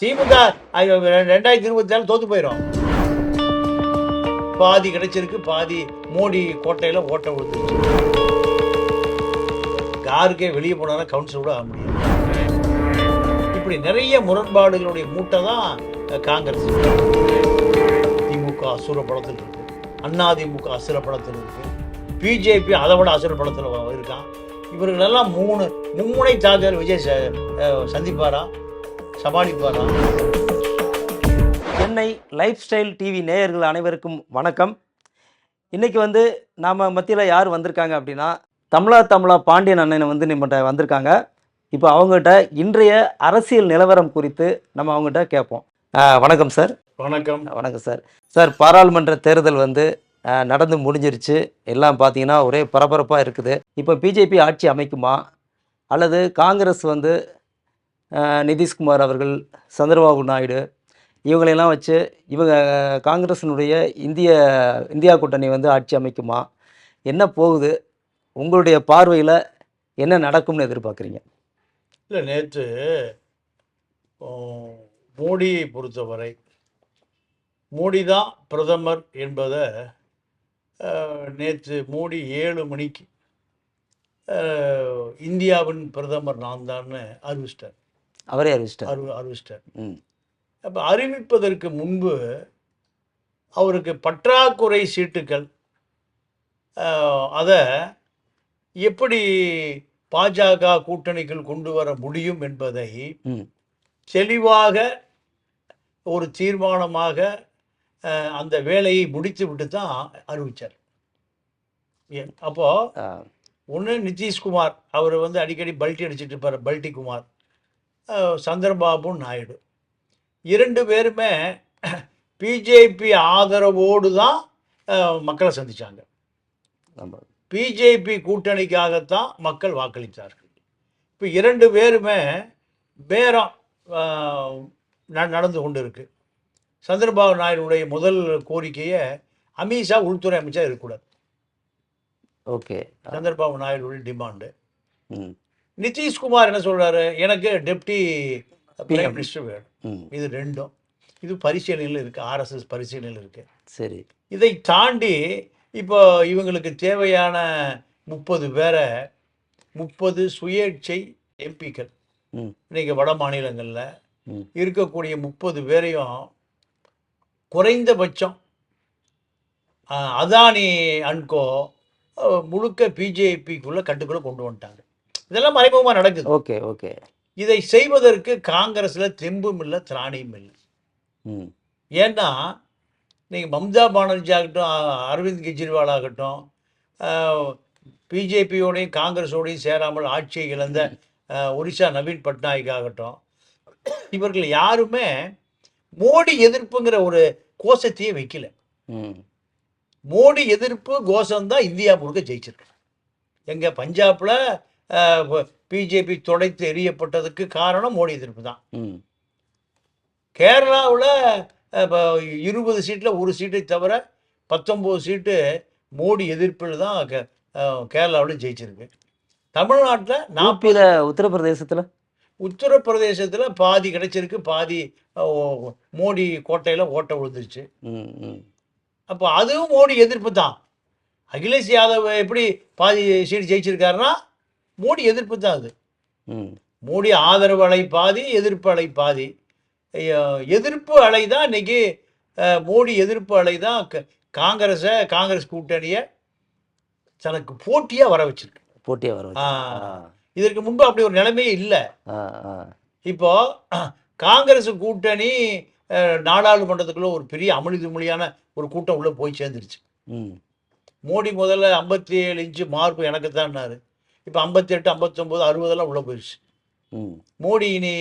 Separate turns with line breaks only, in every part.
திமுக ரெண்டாயிரத்தி இருபத்தி நாலு தோத்து போயிடும் பாதி கிடைச்சிருக்கு பாதி மோடி கோட்டையில் ஓட்ட விழுந்துருச்சு. யாருக்கே வெளியே போனாலும் கவுன்சில் கூட ஆக முடியாது இப்படி நிறைய முரண்பாடுகளுடைய மூட்டை தான் காங்கிரஸ். திமுக அசுர படத்தில் இருக்கு. அண்ணா திமுக அசுர படத்தில் இருக்கு. பிஜேபி அதை விட அசுர படத்தில் இருக்கான். இவர்களெல்லாம் மூணு மும்முனை தாக்கர் விஜய் ச- சந்திப்பாரா? சமாளிப்பாரா
சென்னை லைஃப் ஸ்டைல் டிவி நேயர்கள் அனைவருக்கும் வணக்கம். இன்னைக்கு வந்து நாம் மத்தியில் யார் வந்திருக்காங்க அப்படின்னா தமிழா தமிழா பாண்டியன் அண்ணன் வந்து நம்மகிட்ட வந்திருக்காங்க. இப்போ அவங்ககிட்ட இன்றைய அரசியல் நிலவரம் குறித்து நம்ம அவங்ககிட்ட கேட்போம். வணக்கம் சார்.
வணக்கம்.
வணக்கம் சார். சார் பாராளுமன்ற தேர்தல் வந்து நடந்து முடிஞ்சிருச்சு. எல்லாம் பார்த்தீங்கன்னா ஒரே பரபரப்பாக இருக்குது. இப்போ பிஜேபி ஆட்சி அமைக்குமா? அல்லது காங்கிரஸ் வந்து நிதிஷ்குமார் அவர்கள் சந்திரபாபு நாயுடு இவங்களையெல்லாம் வச்சு இவங்க காங்கிரஸினுடைய இந்திய இந்தியா கூட்டணி வந்து ஆட்சி அமைக்குமா? என்ன போகுது? உங்களுடைய பார்வையில் என்ன நடக்கும்னு எதிர்பார்க்குறீங்க?
இல்லை நேற்று மோடியை பொறுத்தவரை மோடி தான் பிரதமர் என்பதை நேற்று மோடி ஏழு மணிக்கு இந்தியாவின் பிரதமர் நான் தான்னு அறிவிச்சிட்டார்
அவரே அறிவிச்சிட்டார்
அறி அறிவிச்சிட்டார் அப்போ அறிவிப்பதற்கு முன்பு அவருக்கு பற்றாக்குறை சீட்டுகள் அதை எப்படி பாஜக கூட்டணிக்குள் கொண்டு வர முடியும் என்பதை தெளிவாக ஒரு தீர்மானமாக அந்த வேலையை முடித்து விட்டு தான் அறிவித்தார் அப்போ
ஆ,
ஒன்று நிதிஷ்குமார் அவர் வந்து அடிக்கடி பல்ட்டி அடிச்சிட்டு இருப்பார் பல்ட்டி குமார் சந்திரபாபு நாயுடு. இரண்டு பேருமே பிஜேபி ஆதரவோடு தான் மக்களை சந்திச்சாங்க.
ஆமா.
பிஜேபி கூட்டணிக்காகத்தான் மக்கள் வாக்களித்தார்கள். இப்போ இரண்டு பேருமே பேரம் நடந்து கொண்டு இருக்கு சந்திரபாபு நாயுடுடைய முதல் கோரிக்கையை அமித்ஷா உள்துறை அமைச்சர் இருக்கக்கூடாது.
ஓகே.
சந்திரபாபு நாயுடுடைய டிமாண்டு. நிதிஷ்குமார் என்ன சொல்றாரு? எனக்கு டெப்டி பிரைம். மினிஸ்டர் வேணும். இது ரெண்டும். இது பரிசீலனையில் இருக்கு. ஆர்எஸ்எஸ் பரிசீலனையில் இருக்கு.
சரி.
இதை தாண்டி இப்போ இவங்களுக்கு தேவையான முப்பது பேரை முப்பது சுயேட்சை எம்பிக்கள்
ம்.
இன்னைக்கு வட மாநிலங்களில் இருக்கக்கூடிய முப்பது பேரையும் குறைந்தபட்சம் அதானி அன்கோ முழுக்க பிஜேபிக்குள்ள கட்டுக்குள்ள கொண்டு வந்துட்டாங்க. இதெல்லாம் மறைமுகமாக நடக்குது.
Okay okay.
இதை செய்வதற்கு காங்கிரஸ்ல தெம்பும் இல்லை திராணியும் இல்லை.
ம்.
ஏன்னா நீங்கள் மம்தா பானர்ஜி ஆகட்டும் அரவிந்த் கெஜ்ரிவால் ஆகட்டும் பிஜேபியோடையும் காங்கிரஸோடையும் சேராமல் ஆட்சியை இழந்த ஒரிசா நவீன் பட்நாயக் ஆகட்டும் இவர்கள் யாருமே மோடி எதிர்ப்புங்கிற ஒரு கோஷத்தையே வைக்கல.
ம்.
மோடி எதிர்ப்பு கோஷம்தான் இந்தியா முழுக்க ஜெயிச்சிருக்கு. எங்க பஞ்சாப்ல பிஜேபி துடைத்து எறியப்பட்டதுக்கு காரணம் மோடி எதிர்ப்பு தான். கேரளாவில் இப்போ இருபது சீட்டில் ஒரு சீட்டை தவிர பத்தொம்போது சீட்டு மோடி எதிர்ப்பில் தான் கேரளாவில் ஜெயிச்சிருக்கு. தமிழ்நாட்டில் நாற்பது
உத்தரப்பிரதேசத்தில்?
உத்தரப்பிரதேசத்தில் பாதி கிடைச்சிருக்கு பாதி மோடி கோட்டையில் ஓட்ட விழுந்துருச்சு அப்போ அதுவும் மோடி எதிர்ப்பு தான். அகிலேஷ் யாதவ் எப்படி பாதி சீட்டு ஜெயிச்சிருக்காருன்னா மோடி எதிர்ப்பு தான் அது.
ம்.
மோடி ஆதரவு அலை பாதி எதிர்ப்பு அலை பாதி. எதிர்ப்பு அலை தான் இன்னைக்கு மோடி எதிர்ப்பு அலை தான் காங்கிரஸை காங்கிரஸ் கூட்டணியை தனக்கு போட்டியாக வர வச்சிருக்கு.
போட்டியாக வர.
இதற்கு முன்பு அப்படி ஒரு நிலைமையே இல்லை. இப்போ காங்கிரஸ் கூட்டணி நாடாளுமன்றத்துக்குள்ள ஒரு பெரிய அமளி துமளியான ஒரு கூட்டம் உள்ள போய் சேர்ந்துருச்சு.
ம்.
மோடி முதல்ல ஐம்பத்தி ஏழு இன்ச்சு மார்க் எனக்கு தான்னாரு. இப்போ ஐம்பத்தி எட்டு ஐம்பத்தொம்போது அறுபதெல்லாம் உள்ளே போயிடுச்சு.
ம்.
மோடி இனி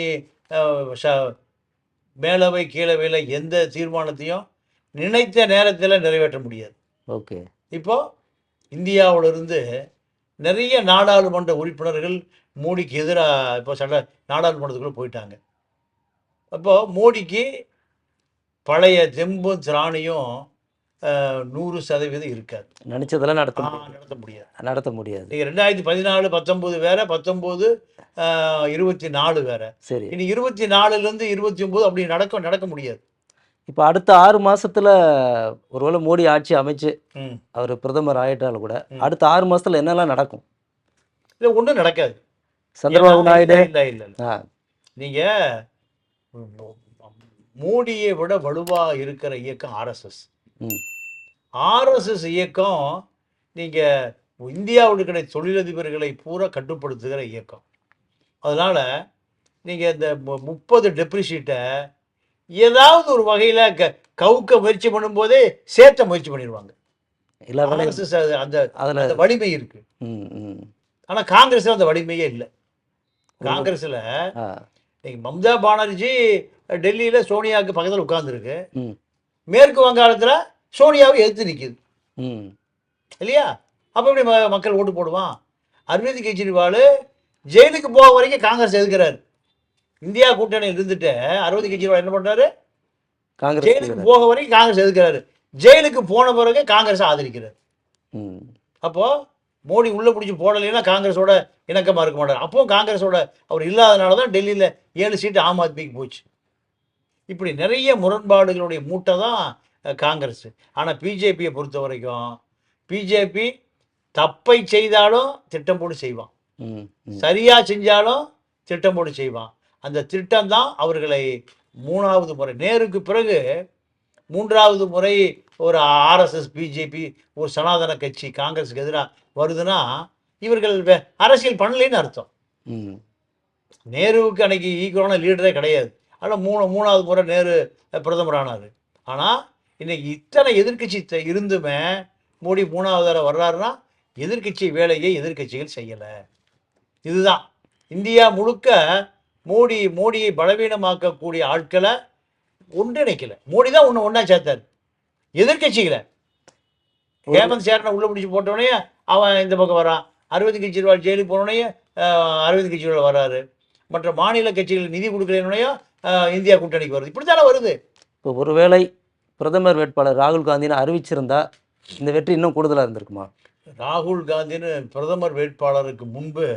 மேலவை கீழவையில் எந்த தீர்மானத்தையும் நினைத்த நேரத்தில் நிறைவேற்ற முடியாது.
ஓகே.
இப்போ இந்தியாவிலிருந்து நிறைய நாடாளுமன்ற உறுப்பினர்கள் மோடிக்கு எதிராக இப்போ சட்ட நாடாளுமன்றத்துக்குள்ளே போயிட்டாங்க. அப்போ மோடிக்கு பழைய தெம்பும் திராணியும் நூறு சதவீதம் இருக்காது.
நினைச்சதெல்லாம் நடத்த.
நடத்த முடியாது.
நடத்த முடியாது.
நீங்கள் ரெண்டாயிரத்தி பதினாலு பத்தொம்போது வேற பத்தொம்போது இருபத்தி நாலு வேற.
சரி.
இனி இருபத்தி நாலுலேருந்து இருபத்தி ஒம்பது அப்படி நடக்க நடக்க முடியாது.
இப்போ அடுத்த ஆறு மாசத்துல ஒருவேளை மோடி ஆட்சி அமைச்சு அவர் பிரதமர் ஆயிட்டாலும் கூட. அடுத்த ஆறு மாசத்துல என்னெல்லாம் நடக்கும்?
இல்லை ஒன்றும் நடக்காது.
சந்திரபாபு நாயுடு?
இல்லை இல்லை நீங்கள் மோடியை விட வலுவாக இருக்கிற இயக்கம் ஆர்எஸ்எஸ்
ம்.
ஆர்எஸ்எஸ் இயக்கம் நீங்கள் இந்தியாவில் இருக்கிற தொழிலதிபர்களை பூரா கட்டுப்படுத்துகிற இயக்கம். அதனால் நீங்கள் இந்த முப்பது டெப்ரிஷீட்டை ஏதாவது ஒரு வகையில் க கவுக்க முயற்சி பண்ணும்போதே சேர்த்த முயற்சி பண்ணிடுவாங்க.
எல்லா
ஆர்எஸ்எஸ் அந்த
அதுல
அந்த வலிமை இருக்கு.
ம் ம்.
ஆனால் காங்கிரஸில் அந்த வலிமையே இல்லை. காங்கிரஸில் இன்னைக்கு மம்தா பானர்ஜி டெல்லியில் சோனியாவுக்கு பக்கத்தில் உட்காந்துருக்கு மேற்கு வங்காளத்தில் சோனியாவை எதிர்த்து நிற்கிது
ம்
இல்லையா? அப்போ எப்படி ம- மக்கள் ஓட்டு போடுவான்? அரவிந்த் கெஜ்ரிவால் ஜெயிலுக்கு போக வரைக்கும் காங்கிரஸ் எதுக்குறாரு இந்தியா கூட்டணியில் இருந்துட்டு அரவிந்த் கெஜ்ரிவால் என்ன பண்றாரு?
காங்கிரஸ்
ஜெயிலுக்கு போக வரைக்கும் காங்கிரஸ் எதுக்குறாரு ஜெயிலுக்கு போன பிறகு காங்கிரஸ் ஆதரிக்கிறார்.
ம்.
அப்போ மோடி உள்ள பிடிச்சி போடலைன்னா காங்கிரஸோட இணக்கமா இருக்க மாட்டார். அப்போ காங்கிரஸோட அவர் இல்லாதனால தான் டெல்லியில் ஏழு சீட்டு ஆம் ஆத்மிக்கு போச்சு. இப்படி நிறைய முரண்பாடுகளுடைய மூட்டை தான் காங்கிரஸ். ஆனால் பிஜேபியை பொறுத்த வரைக்கும் பிஜேபி தப்பை செய்தாலும் திட்டம் போட்டு செய்வான்.
ம் ம்.
சரியா செஞ்சாலும் திட்டம் போட்டு செய்வான். அந்த திட்டம் தான் அவர்களை மூணாவது முறை நேருக்கு பிறகு மூன்றாவது முறை ஒரு ஆர்எஸ்எஸ் பிஜேபி ஒரு சனாதன கட்சி காங்கிரஸுக்கு எதிராக வருதுன்னா இவர்கள் அரசியல் பண்ணலைன்னு அர்த்தம்.
ம்.
நேருவுக்கு அன்னைக்கு ஈக்குவலான லீடரே கிடையாது. ஆனால் மூணு மூணாவது முறை நேரு பிரதமர் ஆனார். ஆனால் இன்னைக்கு இத்தனை எதிர்க்கட்சி த- இருந்துமே மோடி மூணாவது தடவை வர்றாருன்னா எதிர்க்கட்சி வேலையை எதிர்க்கட்சிகள் செய்யலை. இதுதான். இந்தியா முழுக்க மோடி மோடியை பலவீனமாக்கக்கூடிய ஆட்களை ஒன்றிணைக்கல. மோடி தான் ஒன்று ஒன்றா சேர்த்தார். எதிர்க்கட்சிகளை. ஹேமந்த் சேரனை உள்ள பிடிச்சி போட்டோடனே அவன் இந்த பக்கம் வரான். அரவிந்த் கெஜ்ரிவால் ஜெயிலுக்கு போனோடனே அரவிந்த் கெஜ்ரிவால் வராரு மற்ற மாநில கட்சிகள் நிதி கொடுக்கலனையும் இந்தியா கூட்டணிக்கு வருது. இப்படி தானே வருது.
இப்போ ஒருவேளை பிரதமர் வேட்பாளர் ராகுல் காந்தின்னு அறிவிச்சிருந்தா இந்த வெற்றி இன்னும் கூடுதலாக இருந்திருக்குமா?
ராகுல் காந்தின்னு பிரதமர் வேட்பாளருக்கு முன்பு.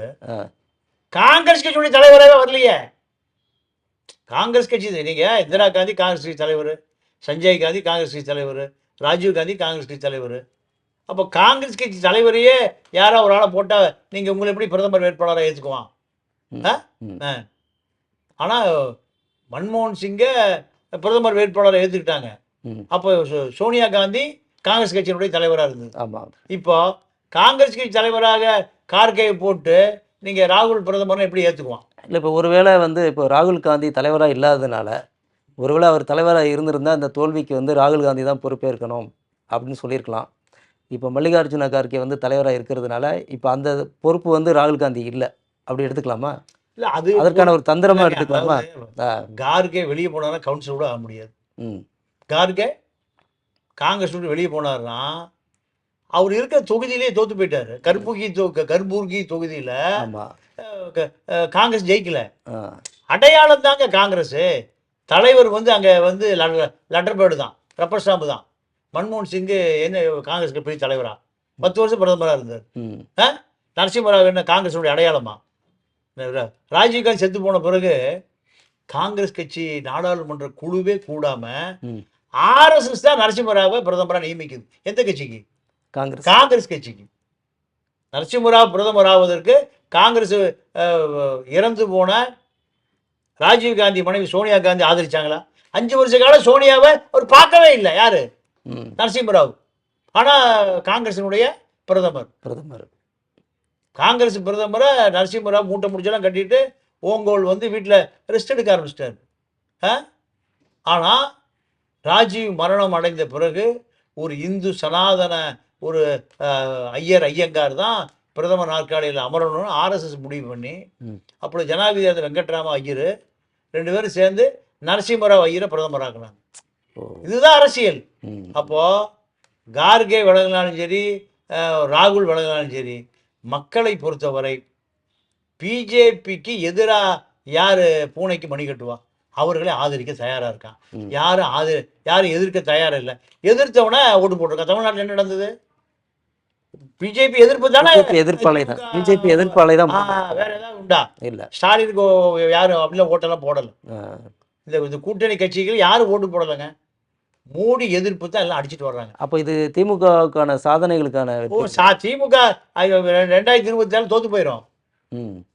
காங்கிரஸ் கட்சியுடைய தலைவராகவே வரலையே காங்கிரஸ் கட்சி தான். நீங்க இந்திரா காந்தி காங்கிரஸ் கட்சி தலைவர் சஞ்சய் காந்தி காங்கிரஸ் கட்சி தலைவர் ராஜீவ் காந்தி காங்கிரஸ் கட்சி தலைவர். அப்போ காங்கிரஸ் கட்சி தலைவரையே யாரோ ஒரு ஆளை போட்டால் நீங்கள் உங்களை எப்படி பிரதமர் வேட்பாளரை ஏற்றுக்குவான். ஆனால் மன்மோகன் சிங்கை பிரதமர் வேட்பாளரை ஏற்றுக்கிட்டாங்க அப்போ சோனியா காந்தி காங்கிரஸ் கட்சியினுடைய தலைவராக இருந்தது
ஆமாம்
இப்போ காங்கிரஸ் கட்சி தலைவராக கார்கேயை போட்டு நீங்கள் ராகுல் பிரதமர்னு எப்படி ஏற்றுக்குவான்
இல்லை இப்போ ஒருவேளை வந்து இப்போ ராகுல் காந்தி தலைவராக இல்லாததுனால ஒருவேளை அவர் தலைவராக இருந்திருந்தா அந்த தோல்விக்கு வந்து ராகுல் காந்தி தான் பொறுப்பேற்கணும் அப்படின்னு சொல்லியிருக்கலாம். இப்போ மல்லிகார்ஜுன கார்கே வந்து தலைவராக இருக்கிறதுனால இப்போ அந்த பொறுப்பு வந்து ராகுல் காந்தி இல்லை. அப்படி எடுத்துக்கலாமா?
இல்லை அது
அதற்கான ஒரு தந்திரமா
இல்லைங்க,
எடுத்துக்கலாமா?
கார்கே வெளியே போனாலும் கவுன்சில் கூட ஆக முடியாது.
ம்.
கார்கே காங்கிரஸ் விட்டு வெளியே போனாருன்னா அவர் இருக்கிற தொகுதியிலே தோத்து போயிட்டாரு. கர்பூகி தொ கர்பூர்கி தொகுதியில் காங்கிரஸ் ஜெயிக்கல. அடையாளம் தாங்க காங்கிரஸ் தலைவர் வந்து அங்கே வந்து லெட்டர் பேர்டு தான். ரப்பர் ஸ்டாம்பு தான். மன்மோகன் சிங் என்ன காங்கிரஸ்க்கு பெரிய தலைவரா? பத்து வருஷம் பிரதமராக இருந்தார். நரசிம்மராவ் என்ன காங்கிரஸுடைய அடையாளமா? ராஜீவ்காந்தி செத்து போன பிறகு காங்கிரஸ் கட்சி நாடாளுமன்ற குழுவே கூடாம
ம்.
ஆர்எஸ்எஸ் தான் நரசிம்மராவை பிரதமராக நியமிக்குது. எந்த கட்சிக்கு?
காங்கிரஸ்.
காங்கிரஸ் கட்சிக்கு. நரசிம்மராவ் பிரதமர் ஆவதற்கு காங்கிரஸ் இறந்து போன ராஜீவ் காந்தி மனைவி சோனியா காந்தி ஆதரிச்சாங்களா? அஞ்சு வருஷ காலம் சோனியாவை அவர் பார்க்கவே இல்லை. யாரு? நரசிம்மராவ் ஆனா காங்கிரசினுடைய பிரதமர்.
பிரதமர்.
காங்கிரஸ் பிரதமரை நரசிம்மராவ் மூட்டை முடிச்செல்லாம் கட்டிட்டு ஓங்கோல் வந்து வீட்டில் ரெஸ்ட் எடுக்க ஆரம்பிச்சிட்டார். ஆனால் ராஜீவ் மரணம் அடைந்த பிறகு ஒரு இந்து சனாதன ஒரு ஐயர் ஐயங்கார் தான் பிரதமர் நாற்காலியில் அமரணும்னு ஆர்எஸ்எஸ் முடிவு பண்ணி
ம்.
அப்போ ஜனாதிபதி வெங்கட்ராம ஐயர் ரெண்டு பேரும் சேர்ந்து நரசிம்மராவ் ஐயரை பிரதமராக்குனாங்க இதுதான் அரசியல்.
ம்.
அப்போ கார்கே விலகினாலும் சரி ராகுல் விலகினாலும் சரி மக்களை பொறுத்தவரை பிஜேபிக்கு எதிராக யார் பூனைக்கு மணி கட்டுவா? அவர்களை ஆதரிக்க தயாரா இருக்கான். யாரும் ஆது யாரும் எதிர்க்க தயாரா இல்லை? எதிர்த்தவன ஓட்டு போட்டிருக்கான் தமிழ்நாட்டில் என்ன நடந்தது? பிஜேபி எதிர்ப்பு தானே?
எதிர்ப்பாளை தான் பிஜேபி எதிர்ப்பாளை தான்
வேற ஏதாவது உண்டா?
இல்லை.
ஸ்டாலினுக்கு யாரும் அப்படிலாம் ஓட்டெல்லாம் போடல. இந்த இந்த கூட்டணி கட்சிகள் யாரும் ஓட்டு போடலைங்க? மோடி எதிர்ப்பு தான் எல்லாம் அடிச்சிட்டு வர்றாங்க.
அப்போ இது திமுகவுக்கான சாதனைகளுக்கான
ஓ. சா திமுக ரெண்டாயிரத்தி இருபத்தி நாலு தோத்து போயிடும்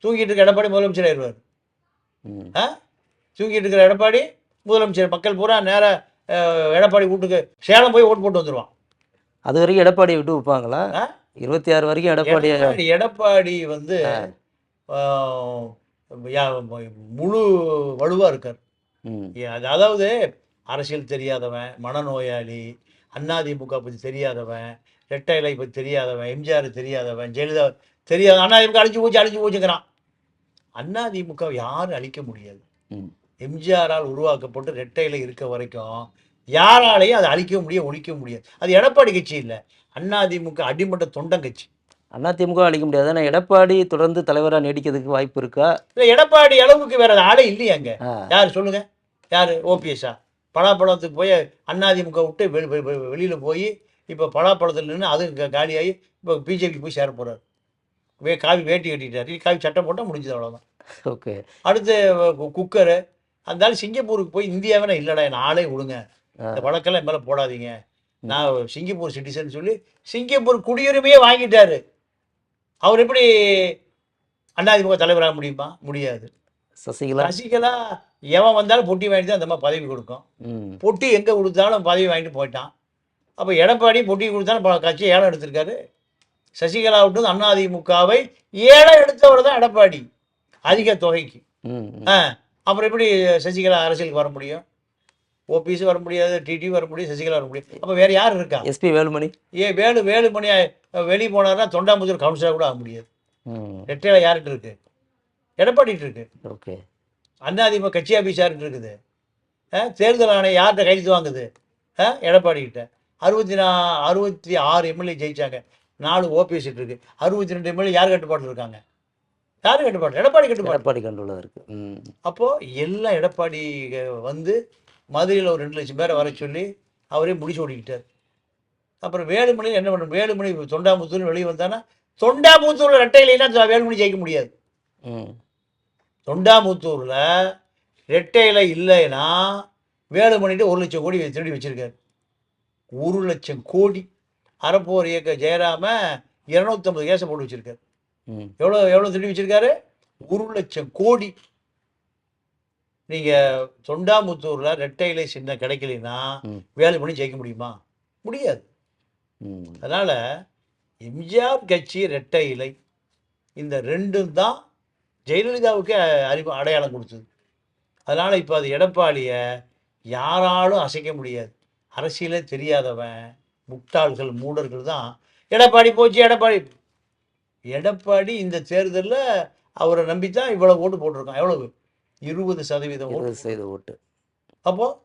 தூங்கிட்டு இருக்க எடப்பாடி முதலமைச்சர் ஆயிடுவார். தூங்கிட்டு இருக்கிற எடப்பாடி முதலமைச்சர் மக்கள் பூரா நேரா அஹ், எடப்பாடி வீட்டுக்கு சேலம் போய் ஓட்டு போட்டு வந்துருவான்.
அது வரைக்கும் எடப்பாடியை விட்டு வைப்பாங்களா? இருபத்தி ஆறு வரைக்கும்
எடப்பாடி எடப்பாடி வந்து முழு வலுவா இருக்கார். அதாவது அரசியல் தெரியாதவன் மனநோயாளி அதிமுக பற்றி தெரியாதவன் ரெட்டை இலை பற்றி தெரியாதவன் எம்ஜிஆர் தெரியாதவன் ஜெயலலிதா தெரியாத அதிமுக அழிஞ்சு போச்சு அழிஞ்சு போச்சுங்கிறான். அதிமுக யாரும் அழிக்க முடியாது.
ம்.
எம்ஜிஆரால் உருவாக்கப்பட்டு ரெட்டை இலை இருக்க வரைக்கும் யாராலையும் அதை அழிக்க முடியும் ஒழிக்க முடியாது. அது எடப்பாடி கட்சி இல்லை. அதிமுக அடிமட்ட தொண்டன் கட்சி.
அண்ணா திமுக அழிக்க முடியாது. ஆனால் எடப்பாடி தொடர்ந்து தலைவராக நீடிக்கிறதுக்கு வாய்ப்பு இருக்கா?
இல்லை எடப்பாடி அளவுக்கு வேற ஆளே இல்லையே அங்க. யார் சொல்லுங்க? யார்? ஓபிஎஸ்ஸா பலாப்பழத்துக்கு போய் அதிமுக விட்டு வெளி வெளி- வெளி- வெளியில போய் இப்போ பலாப்பழத்தில் நின்று அது காலியாகி இப்போ பிஜேபி போய் சேர போறாரு. வே காவி வேட்டி கட்டிட்டாரு. காவி சட்டை போட்டால் முடிஞ்சது அவ்வளோதான்
ஓகே.
அடுத்து குக்கரு. ஆள் சிங்கப்பூருக்கு போய் இந்தியாவே இல்லைடா என் ஆளே விடுங்க. இந்த வழக்கெல்லாம் மேலே போடாதீங்க. நான் சிங்கப்பூர் சிட்டிசன் சொல்லி சிங்கப்பூர் குடியுரிமையே வாங்கிட்டாரு. அவர் எப்படி அதிமுக தலைவராக முடியுமா? முடியாது.
சசிகலா?
சசிகலா எவன் வந்தாலும் பொட்டி வாங்கிட்டு தான் அந்த மாதிரி பதவி கொடுக்கும். பொட்டி எங்கே கொடுத்தாலும் பதவி வாங்கிட்டு போயிட்டான். அப்போ எடப்பாடி பொட்டி கொடுத்தாலும் ப- கட்சி ஏலம் எடுத்திருக்காரு. சசிகலா விட்டு அண்ணா அதிமுகவை ஏலம் எடுத்தவர் தான் எடப்பாடி. அதிக தொகைக்கு. ஆ. அப்புறம் எப்படி சசிகலா அரசியலுக்கு வர முடியும்? ஓபிஎஸ் வர முடியாது டிடி வர முடியும் சசிகலா வர முடியும். அப்போ வேற யார் இருக்கா?
எஸ்பி வேலுமணி.
ஏ வேலு வேலுமணி வெளியே போனார்னா தொண்டாமுத்தூர் கவுன்சிலர் கூட ஆக முடியாது. ரெட்டையில யார்கிட்ட இருக்கு? எடப்பாடிட்டு இருக்கு.
ஓகே.
அதிமுக கட்சி ஆஃபீஸ் யார்கிட்ட இருக்குது தேர்தல் ஆணையம் யார்கிட்ட கையெழுத்து வாங்குது? ஆ, எடப்பாடி கிட்ட அறுபத்தி நா அறுபத்தி ஆறு எம்எல்ஏ ஜெயிச்சாங்க. நாலு ஓபிஎஸ் இருக்கு. அறுபத்தி ரெண்டு எம்எல்ஏ யார் கட்டுப்பாட்டில் இருக்காங்க? யார் கட்டுப்பாடு? எடப்பாடி கட்டுப்பாடு.
எடப்பாடி கண்ட்ரோலில் இருக்கு ம்.
அப்போ எல்லாம் எடப்பாடி வந்து மதுரையில் ஒரு ரெண்டு லட்சம் பேரை வர சொல்லி அவரே முடிச்சு ஓடிக்கிட்டார் அப்புறம் வேலுமணி என்ன பண்ணும் வேலுமணி தொண்டாமுத்தூர் வெளியே வந்தானா? தொண்டாமுத்தூரில் ரெட்டை இல்லைன்னா வேலுமணி ஜெயிக்க முடியாது.
ம்.
தொண்டாமுத்தூரில் ரெட்டை இலை இல்லைன்னா வேலுமணிட்டு ஒரு லட்சம் கோடி திருடி வச்சிருக்காரு. ஒரு லட்சம் கோடி. அறப்போர் இயக்க ஜெயராம இரநூத்தம்பது கேஸை போட்டு வச்சிருக்காரு. எவ்வளோ எவ்வளோ திருடி வச்சிருக்காரு? ஒரு லட்சம் கோடி. நீங்கள் தொண்டாமுத்தூரில் ரெட்டை இலை சின்ன கிடைக்கலைன்னா
ம்.
வேலுமணி ஜெயிக்க முடியுமா? முடியாது. அதனால் எம்ஜிஆர் கட்சி ரெட்டை இலை இந்த ரெண்டும் தான் ஜெயலலிதாவுக்கு அறிவு அடையாளம் கொடுத்தது. அதனால் இப்போ அது எடப்பாடியை யாராலும் அசைக்க முடியாது. அரசியலே தெரியாதவன் முட்டாள்கள் மூடர்கள் தான். எடப்பாடி போச்சு எடப்பாடி எடப்பாடி இந்த தேர்தலில் அவரை நம்பி தான் இவ்வளோ ஓட்டு போட்டிருக்கான். எவ்வளவு? இருபது சதவீதம் ஓட்டு
செய்த ஓட்டு.
அப்போது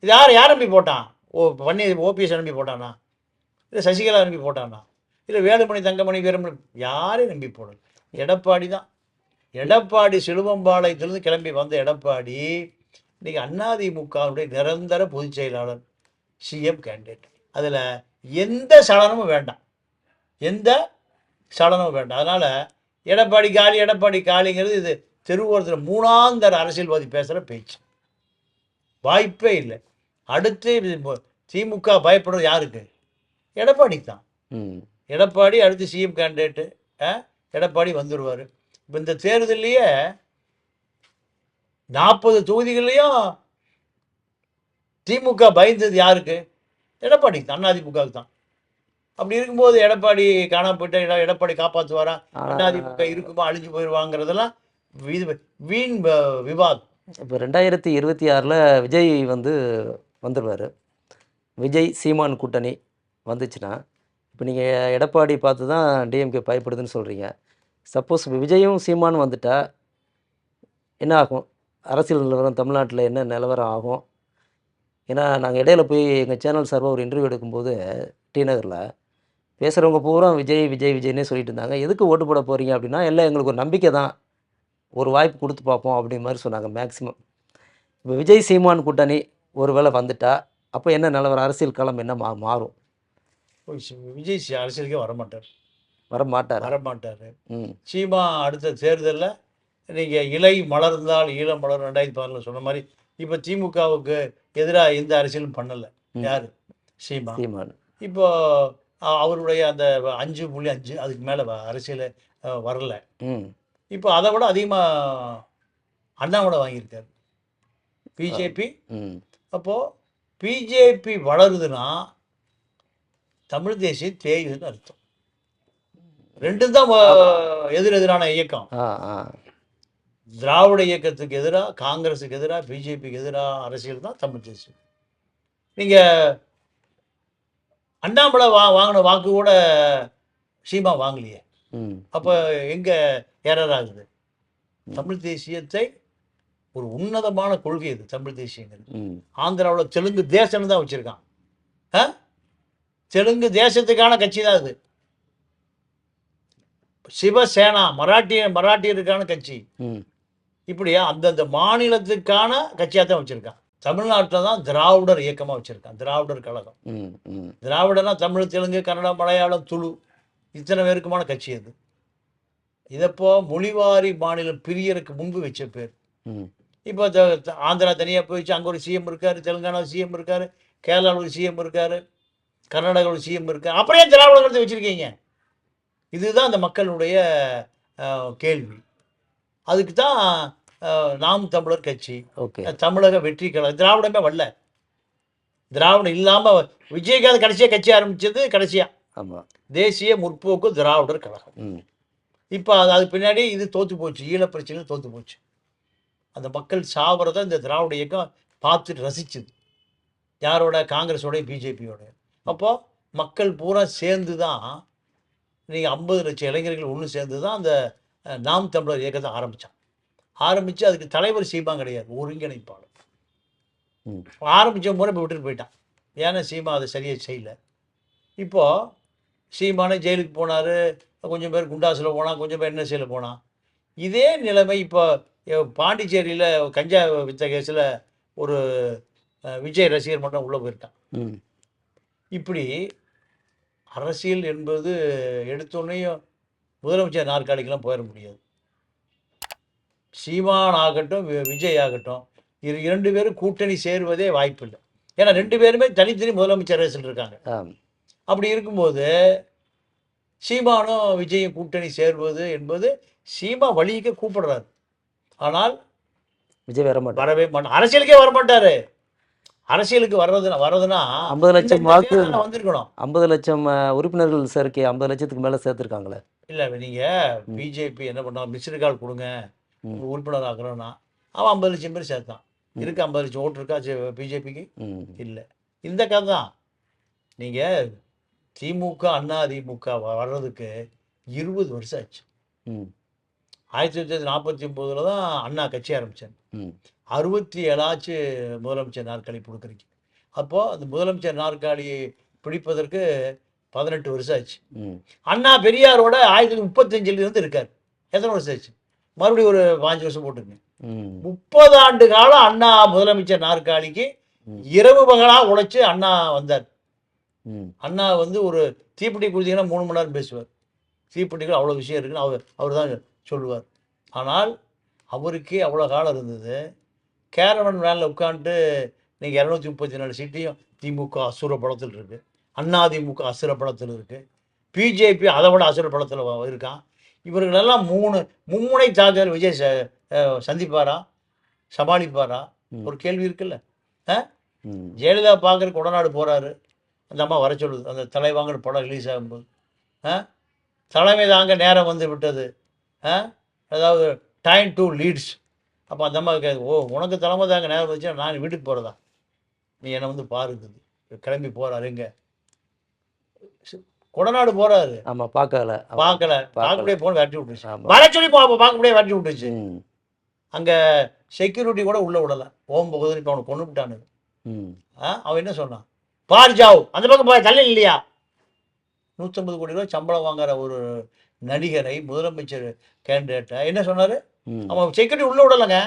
யார் யார் நம்பி போட்டான்? ஓ பன்னீர் ஓபிஎஸ் நம்பி போட்டானா? இல்லை சசிகலா நம்பி போட்டானா? இல்லை வேலுமணி தங்கமணி வீரமணி யாரையும் நம்பி போடல. எடப்பாடி தான். எடப்பாடி சிலுவம்பாளையத்திலிருந்து கிளம்பி வந்த எடப்பாடி இன்னைக்கு அதிமுகவுடைய நிரந்தர பொதுச் செயலாளர் சிஎம் கேண்டிடேட். அதில் எந்த சலனமும் வேண்டாம். எந்த சலனமும் வேண்டாம். அதனால் எடப்பாடி காலி எடப்பாடி காலிங்கிறது இது தெருவோரத்தில் மூணாந்தர அரசியல்வாதி பேசுகிற பேச்சு. வாய்ப்பே இல்லை. அடுத்து திமுக பயப்படுறது யாருக்கு? எடப்பாடிக்கு தான். எடப்பாடி அடுத்து சிஎம் கேண்டிடேட்டு எடப்பாடி வந்துடுவார் இப்போ இந்த தேர்தல்லையே நாற்பது தொகுதிகள்லையும் திமுக பயந்தது யாருக்கு? எடப்பாடிக்கு தான் அதிமுகவுக்கு தான். அப்படி இருக்கும்போது எடப்பாடி காணாம போயிட்டா எட- எடப்பாடி காப்பாற்றுவாரா அதிமுக இருக்குமா அழிஞ்சு போயிடுவாங்கிறதெல்லாம் வீண் விவாதம்.
இப்போ ரெண்டாயிரத்தி இருபத்தி ஆறில் விஜய் வந்து வந்துடுவார் விஜய் சீமான் கூட்டணி வந்துச்சுன்னா இப்போ நீங்கள் எடப்பாடி பார்த்து தான் டிஎம்கே பயப்படுதுன்னு சொல்கிறீங்க சப்போஸ் விஜயும் சீமான் வந்துட்டா என்ன ஆகும்? அரசியல் நிலவரம் தமிழ்நாட்டில் என்ன நிலவரம் ஆகும்? ஏன்னா நாங்கள் இடையில போய் எங்கள் சேனல் சார்பாக ஒரு இன்டர்வியூ எடுக்கும்போது டி நகரில் பேசுகிறவங்க பூரா விஜய் விஜய் விஜய்னே சொல்லிட்டு இருந்தாங்க. எதுக்கு ஓட்டு போட போகிறீங்க அப்படின்னா எல்லாம் எங்களுக்கு ஒரு நம்பிக்கை தான். ஒரு வாய்ப்பு கொடுத்து பார்ப்போம் அப்படி மாதிரி சொன்னாங்க மேக்ஸிமம் இப்போ விஜய் சீமான் கூட்டணி ஒருவேளை வந்துட்டா அப்போ என்ன நிலவரம் அரசியல் களம் என்ன மா மாறும்?
விஜய் அரசியலுக்கே வரமாட்டார்.
வர மாட்டார்
வரமாட்டார்.
ம்.
சீமா அடுத்த தேர்தலில் நீங்கள் இலை மலர்ந்தால் ஈழம் மலர் ரெண்டாயிரத்தி பதினாலில் சொன்ன மாதிரி இப்போ திமுகவுக்கு எதிராக எந்த அரசியலும் பண்ணலை. யார்? சீமா.
சீமான்.
இப்போ அவருடைய அந்த அஞ்சு புள்ளி அஞ்சு அதுக்கு மேலே அரசியல் வரல. இப்போ அதை விட அதிகமாக அண்ணாமலை வாங்கியிருக்காரு. பிஜேபி. அப்போது பிஜேபி வளருதுன்னா தமிழ் தேசியம் தேயுதுன்னு அர்த்தம். ரெண்டும் தான் எதிர் எதிரான இயக்கம். திராவிட இயக்கத்துக்கு எதிராக காங்கிரஸுக்கு எதிராக பிஜேபிக்கு எதிராக அரசியல் தான் தமிழ் தேசியம். நீங்கள் அண்ணாமலை வா வாங்கின வாக்கு கூட சீமா வாங்கலையே. அப்போ எங்கே ஏரர் ஆகுது தமிழ் தேசியத்தை ஒரு உன்னதமான கொள்கை இது தமிழ் தேசியங்கிறது. ஆந்திராவில் தெலுங்கு தேசம்னு தான் வச்சுருக்கான். ஆ? தெலுங்கு தேசத்துக்கான கட்சி தான் இது. சிவசேனா மராட்டிய மராட்டியருக்கான கட்சி. இப்படியா அந்தந்த மாநிலத்துக்கான கட்சியாக தான் வச்சுருக்கான். தமிழ்நாட்டில் தான் திராவிடர் இயக்கமாக வச்சுருக்கான் திராவிடர் கழகம். திராவிடனா தமிழ் தெலுங்கு கன்னடம் மலையாளம் துளு இத்தனை பேருக்குமான கட்சி அது. இதப்போ மொழிவாரி மாநிலம் பிரியருக்கு முன்பு வச்ச பேர். இப்போ ஆந்திரா தனியாக போயிடுச்சு அங்கே ஒரு சிஎம் இருக்கார் தெலுங்கானா சிஎம் இருக்கார் கேரளாவில் ஒரு சிஎம் இருக்கார் கர்நாடகாவில் சிஎம் இருக்கார் அப்படியே திராவிடத்தை வச்சுருக்கீங்க. இதுதான் அந்த மக்களுடைய கேள்வி. அதுக்கு தான் நாம் தமிழர் கட்சி.
ஓகே.
தமிழக வெற்றி கழகம். திராவிடமே வரல. திராவிடம் இல்லாமல் விஜயகாந்த் கடைசியாக கட்சி ஆரம்பித்தது கடைசியாக
ஆமாம்
தேசிய முற்போக்கு திராவிடர் கழகம். இப்போ அது அதுக்கு பின்னாடி இது தோற்று போச்சு. ஈழப் பிரச்சனை தோற்று போச்சு. அந்த மக்கள் சாவறத இந்த திராவிட இயக்கம் பார்த்துட்டு ரசிச்சுது. யாரோட? காங்கிரஸோட பிஜேபியோட. அப்போது மக்கள் பூரா சேர்ந்து தான் நீங்கள் ஐம்பது லட்சம் இளைஞர்கள் ஒன்று சேர்ந்து தான் அந்த நாம் தமிழர் இயக்கத்தை ஆரம்பித்தான் ஆரம்பித்து அதுக்கு தலைவர் சீமா கிடையாது ஒருங்கிணைப்பாளர். ஆரம்பித்த முறை இப்போ விட்டுட்டு போயிட்டான். ஏன்னா சீமா அதை சரியாக செய்யல. இப்போது சீமானே ஜெயிலுக்கு போனார் கொஞ்சம் பேர் குண்டாசில் போனான் கொஞ்சம் பேர் என்எஸ்சியில் போனான். இதே நிலைமை இப்போ பாண்டிச்சேரியில் கஞ்சா வித்த கேஸில் ஒரு விஜய் ரசிகர் மட்டும் உள்ளே போயிருக்கான். இப்படி அரசியல் என்பது எடுத்தோடனேயும் முதலமைச்சர் நாற்காலிக்கெல்லாம் போயிட முடியாது. சீமான் ஆகட்டும் விஜய் ஆகட்டும் இரு இரண்டு பேரும் கூட்டணி சேருவதே வாய்ப்பில்லை. ஏன்னா ரெண்டு பேருமே தனித்தனி முதலமைச்சர் ரேசில் இருக்காங்க. அப்படி இருக்கும்போது சீமானும் விஜயும் கூட்டணி சேர்வது என்பது சீமா வழிக்கு கூப்பிடுறாரு. ஆனால்
விஜய் வர மாட்டார்.
வரவே மாட்டார் அரசியலுக்கே வரமாட்டாரு. அரசியலுக்கு வர்றதுனா வர்றதுன்னா
ஐம்பது லட்சம் வாக்கு
வந்திருக்கணும்.
ஐம்பது லட்சம் உறுப்பினர்கள் சேர்க்கை ஐம்பது லட்சத்துக்கு மேலே சேர்த்துருக்காங்களே.
இல்லை நீங்க பிஜேபி என்ன பண்ணா மிஸ்டு கால் கொடுங்க. உறுப்பினர் ஆக்குறோன்னா அவன் ஐம்பது லட்சம் பேர் சேர்த்தான். இருக்கு ஐம்பது லட்சம் ஓட்டு இருக்கா பிஜேபிக்கு? இல்லை. இந்த கதை தான். நீங்கள் திமுக அண்ணா திமுக வர்றதுக்கு இருபது வருஷம் ஆச்சு.
ம்.
ஆயிரத்தி தொள்ளாயிரத்தி நாற்பத்தி ஒம்போதில் தான் அண்ணா கட்சி ஆரம்பித்தேன் அறுபத்தி ஏழாச்சு முதலமைச்சர் நாற்காலி கொடுக்குறீங்க அப்போது அந்த முதலமைச்சர் நாற்காலியை பிடிப்பதற்கு பதினெட்டு வருஷம் ஆச்சு. அண்ணா பெரியாரோட ஆயிரத்தி தொள்ளாயிரத்தி முப்பத்தஞ்சுல இருந்து இருக்கார். எத்தனை வருஷம் ஆச்சு? மறுபடியும் ஒரு பாஞ்சு வருஷம் போட்டுங்க முப்பது ஆண்டு காலம் அண்ணா முதலமைச்சர் நாற்காலிக்கு. இரவு பகலாக உழைச்சு அண்ணா வந்தார். அண்ணா வந்து ஒரு தீப்பெட்டி கொடுத்தீங்கன்னா மூணு மணி நேரம் பேசுவார். தீப்பெட்டிகள் அவ்வளோ விஷயம் இருக்குன்னு அவர் அவர் தான் சொல்லுவார். ஆனால் அவருக்கே அவ்வளோ காலம் இருந்தது. கேரவன் மேலே உட்காந்துட்டு நீங்கள் இரநூத்தி முப்பத்தி நாலு சீட்டையும் திமுக அசுர பலத்தில் இருக்குது அண்ணா திமுக அசுர பலத்தில் இருக்குது பிஜேபி அதை விட அசுர பலத்தில் இருக்கான் இவர்களெல்லாம் மூணு மும்முனை தாக்குதல் விஜய் ச- சந்திப்பாரா? சமாளிப்பாரா. ஒரு கேள்வி இருக்குல்ல. ஜெயலலிதா பார்க்குறக்கு உடநாடு போகிறாரு அந்த அம்மா வர சொல்லுது. அந்த தலைவாங்கிற படம் ரிலீஸ் ஆகும்போது. ஆ? தலைமை தாங்க நேரம் வந்து விட்டது. ஆ? அதாவது டைம் டு லீட்ஸ் அப்போ அந்த அம்மா கேட்கு ஓ உனக்கு தலைமை தாங்க நேரம் வந்துச்சுன்னா நான் வீட்டுக்கு போகிறதா நீ என்னை வந்து பாருக்குது கிளம்பி போகிறாரு எங்க? கொடநாடு போகிறாரு
ஆமாம் பார்க்கல.
பார்க்கல.
பார்க்கல.
பார்க்க முடியாது போன விரட்டி விட்டுருச்சு. வர சொல்லி பார்ப்போம் பார்க்க முடியாது விரட்டி விட்டுருச்சு. அங்கே செக்யூரிட்டி கூட உள்ளே விடலை. ஓம் பகுதியில் இப்போ அவனை கொண்டு விட்டானு.
ம்.
ஆ அவன் என்ன சொன்னான்? பார் ஜாவ் அந்த பக்கம் போய் தள்ளி இல்லையா? நூற்றம்பது கோடி ரூபாய் சம்பளம் வாங்குற ஒரு நடிகரை முதலமைச்சர் கேண்டிடேட்டை என்ன சொன்னார்? அவன் செக்யூரிட்டி உள்ள விடலைங்க.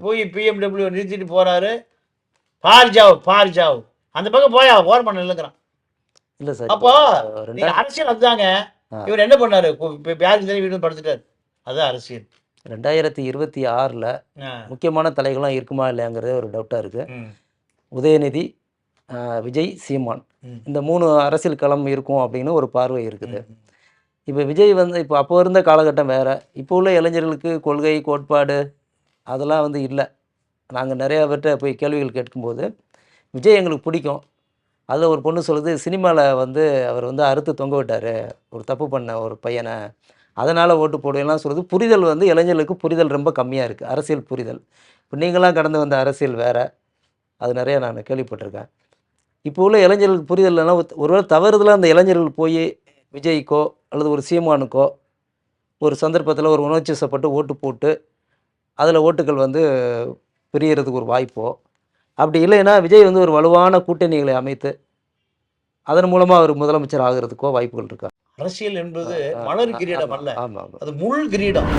போய் பிஎம்டபிள்யூ நிறுத்திட்டு போறாரு. பார் ஜாவ் பார் ஜாவ் அந்த பக்கம் போயா ஓரம் பண்ண இல்லைங்கிறான்
இல்லை சார்
அப்போ அரசியல் அதுதாங்க. இவர் என்ன பண்ணாரு யாருக்கு தெரியும் வீடு படுத்துட்டாரு அதான் அரசியல்
ரெண்டாயிரத்தி இருபத்தி ஆறில். முக்கியமான தலைகள்லாம் இருக்குமா இல்லையாங்கிறதே ஒரு டவுட்டாக இருக்குது. உதயநிதி விஜய் சீமான். இந்த மூணு அரசியல் களம் இருக்கும் அப்படின்னு ஒரு பார்வை இருக்குது. இப்போ விஜய் வந்து இப்போ அப்போ இருந்த காலகட்டம் வேறு இப்போ உள்ள இளைஞர்களுக்கு கொள்கை கோட்பாடு அதெல்லாம் வந்து இல்லை நாங்கள் நிறையா பேர்கிட்ட போய் கேள்விகள் கேட்கும்போது விஜய் எங்களுக்கு பிடிக்கும் அதில் ஒரு பொண்ணு சொல்லுது சினிமாவில் வந்து அவர் வந்து அறுத்து தொங்க விட்டார். ஒரு தப்பு பண்ண ஒரு பையனை. அதனால் ஓட்டு போடுவேன்லாம் சொல்லுது. புரிதல் வந்து இளைஞர்களுக்கு புரிதல் ரொம்ப கம்மியாக இருக்குது அரசியல் புரிதல். இப்போ நீங்களாம் கடந்து வந்த அரசியல் வேறு. அது நிறைய நான் கேள்விப்பட்டிருக்கேன். இப்போ உள்ள இளைஞர்களுக்கு புரிதல் இல்லைன்னா ஒரு- ஒருவேளை தவறுதலாக அந்த இளைஞர்கள் போய் விஜய்க்கோ அல்லது ஒரு சீமானுக்கோ ஒரு சந்தர்ப்பத்தில் ஒரு உணர்ச்சி வசப்பட்டு ஓட்டு போட்டு அதில் ஓட்டுகள் வந்து பிரியறதுக்கு ஒரு வாய்ப்போ அப்படி இல்லைன்னா விஜய் வந்து ஒரு வலுவான கூட்டணிகளை அமைத்து அதன் மூலமாக அவர் முதலமைச்சர் ஆகிறதுக்கோ வாய்ப்புகள் இருக்கா?
அரசியல் என்பது மலர் கிரீடம் அல்ல. அது முள் கிரீடம்.